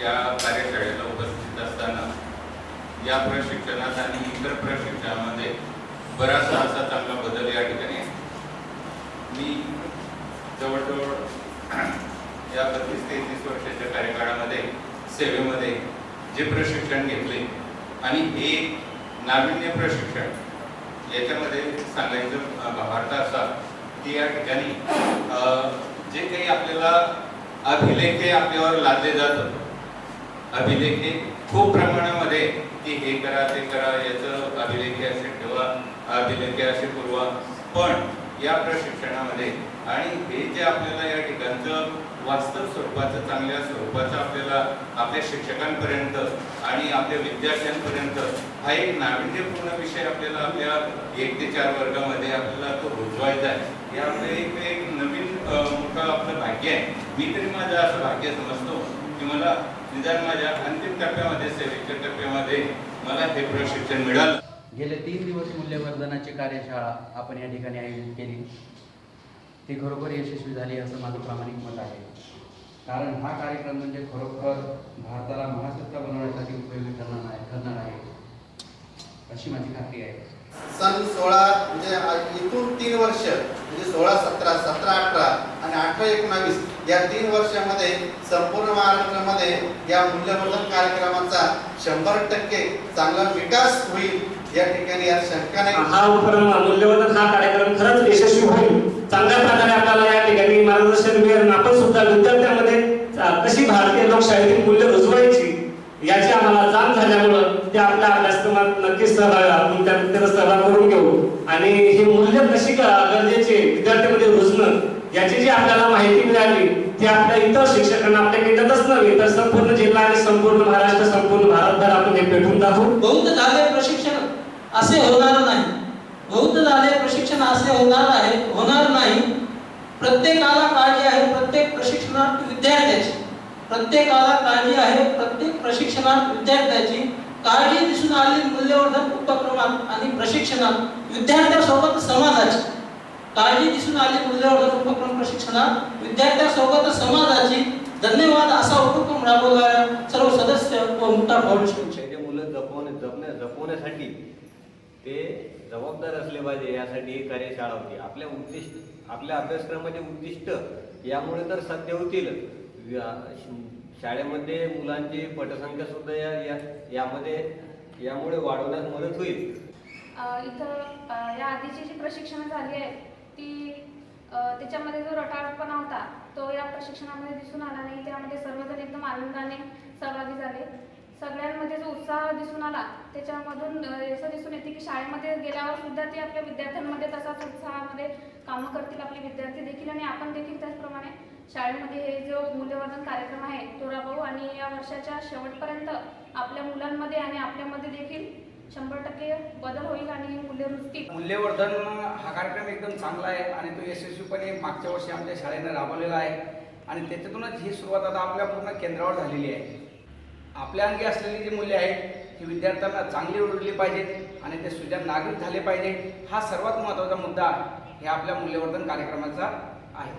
या कार्यशाळेला उपस्थित असताना या प्रशिक्षणात आणि इतर प्रशिक्षणामध्ये बराचसा असा चांगला बदल या ठिकाणी मी जवळजवळ या बत्तीस तेहतीस वर्षाच्या कार्यकाळामध्ये सेवेमध्ये जे प्रशिक्षण घेतले आणि हे नाविन्य प्रशिक्षण याच्यामध्ये सांगायचं भारता भावार्थ असा की या ठिकाणी जे काही आपल्याला अभिलेख आपल्यावर लादले जातं अभिलेखे खूप प्रमाणामध्ये की हे करा ते करा याचं अभिलेखे असे ठेवा अभिलेखे असे पुरवा. पण या प्रशिक्षणामध्ये आणि हे जे आपल्याला या ठिकाणचं वास्तव स्वरूपाचं चांगल्या स्वरूपाचं आपल्याला आपल्या शिक्षकांपर्यंत आणि आपल्या विद्यार्थ्यांपर्यंत हा एक नाविन्यपूर्ण विषय आपल्याला आपल्या एक ते चार वर्गामध्ये आपल्याला तो रुजवायचा आहे. हे आपलं एक एक नवीन मोठं आपलं भाग्य आहे. मी तरी माझं असं भाग्य समजतो की मला निदान माझ्या अंतिम टप्प्यामध्ये सेवेच्या टप्प्यामध्ये मला हे प्रशिक्षण मिळालं. गेले तीन दिवस मूल्यवर्धनाची कार्यशाळा आपण या ठिकाणी आयोजित केली. ती खरोखर यशस्वी झाली असं माझं प्रामाणिक मत आहे. कारण हा कार्यक्रम म्हणजे खरोखर भारताला महासत्ता बनवण्यासाठी उपयोगी ठरणार आहे ठरणार आहे अशी माझी खात्री आहे. सन सोळा म्हणजे इथून तीन वर्ष म्हणजे सोळा सतरा सतरा अठरा आणि अठरा एकोणावीस. या तीन वर्षामध्ये संपूर्ण महाराष्ट्रामध्ये या मूल्यवर्धन कार्यक्रमाचा शंभर टक्के चांगला विकास होईल. या ठिकाणी यात शंका नाही हा उपक्रम मूल्यवर्धन हा कार्यक्रम खरंच यशस्वी होईल. चांगल्या प्रकारे आपल्याला या ठिकाणी मार्गदर्शन मिळेल. आपण सुद्धा विद्यार्थ्यांमध्ये कशी भारतीय लोकशाहीतील मूल्य रुजवायची याची आम्हाला जाण झाल्यामुळं ते आपल्या अभ्यासक्रमात नक्कीच सहभाग आपण त्या सहभाग करून घेऊ. आणि हे मूल्य कशी ग- गरजेची याची जी आपल्याला माहिती मिळाली ती आपल्या इतर शिक्षकांना आपल्या केंद्रातच नव्हे तर संपूर्ण जिल्हा आणि संपूर्ण महाराष्ट्र संपूर्ण भारतभर आपण हे पेटून दाखवू. बौद्ध झाले प्रशिक्षण. असे होणार नाही. बौद्ध झाले प्रशिक्षण असे होणार आहे होणार नाही. प्रत्येकाला काळजी आहे प्रत्येक प्रशिक्षणात विद्यार्थ्याची. प्रत्येकाला काळजी आहे प्रत्येक प्रशिक्षणात विद्यार्थ्याची. काळजी दिसून आली मूल्यवर्धन उपक्रमात आणि प्रशिक्षणात विद्यार्थ्यासोबत समाजाची. काळजी दिसून आली मूल्यवर्धन उपक्रम प्रशिक्षणात. विद्यार्थ्यासोबत समाजाची धन्यवाद असा उपक्रम राबवणाऱ्या सर्व सदस्य व मुठा फाउंडेशन ते मुलं जपवणे जपण्या जपवण्यासाठी ते जबाबदार असले पाहिजे यासाठी ही कार्यशाळा होती. आपल्या उद्दिष्ट आपल्या अभ्यासक्रमाचे उद्दिष्ट यामुळे तर साध्य होतील. शाळेमध्ये मुलांची पटसंख्या सुद्धा या या- यामध्ये यामुळे वाढवण्यास मदत होईल. इथं अ, या आधीची जी प्रशिक्षणं झाली आहेत की त्याच्यामध्ये जो रटाळपणा होता तो या प्रशिक्षणामध्ये दिसून आला नाही. त्यामध्ये सर्वजण एकदम आनंदाने सहभागी झाले. सगळ्यांमध्ये जो उत्साह दिसून आला त्याच्यामधून असं दिसून येते की शाळेमध्ये गेल्यावर सुद्धा ते आपल्या विद्यार्थ्यांमध्ये तसाच उत्साहामध्ये कामं करतील आपले विद्यार्थी देखील. आणि आपण देखील त्याचप्रमाणे शाळेमध्ये हे जो मूल्यवर्धन कार्यक्रम आहे तो राबवू आणि या वर्षाच्या शेवटपर्यंत आपल्या मुलांमध्ये आणि आपल्यामध्ये देखील शंभर टक्के बदल होईल आणि मूल्यवृत्ती मूल्यवर्धन हा कार्यक्रम एकदम चांगला आहे आणि तो यशस्वीपणे मागच्या वर्षी आमच्या शाळेनं राबवलेला आहे. आणि त्याच्यातूनच ही सुरुवात आता आपल्या पूर्ण केंद्रावर झालेली आहे. आपल्या अंगी असलेली जी मूल्य आहेत ही विद्यार्थ्यांना चांगली रुजली पाहिजेत आणि ते सुजाण नागरिक झाले पाहिजे हा सर्वात महत्त्वाचा मुद्दा हे आपल्या मूल्यवर्धन कार्यक्रमाचा आहे.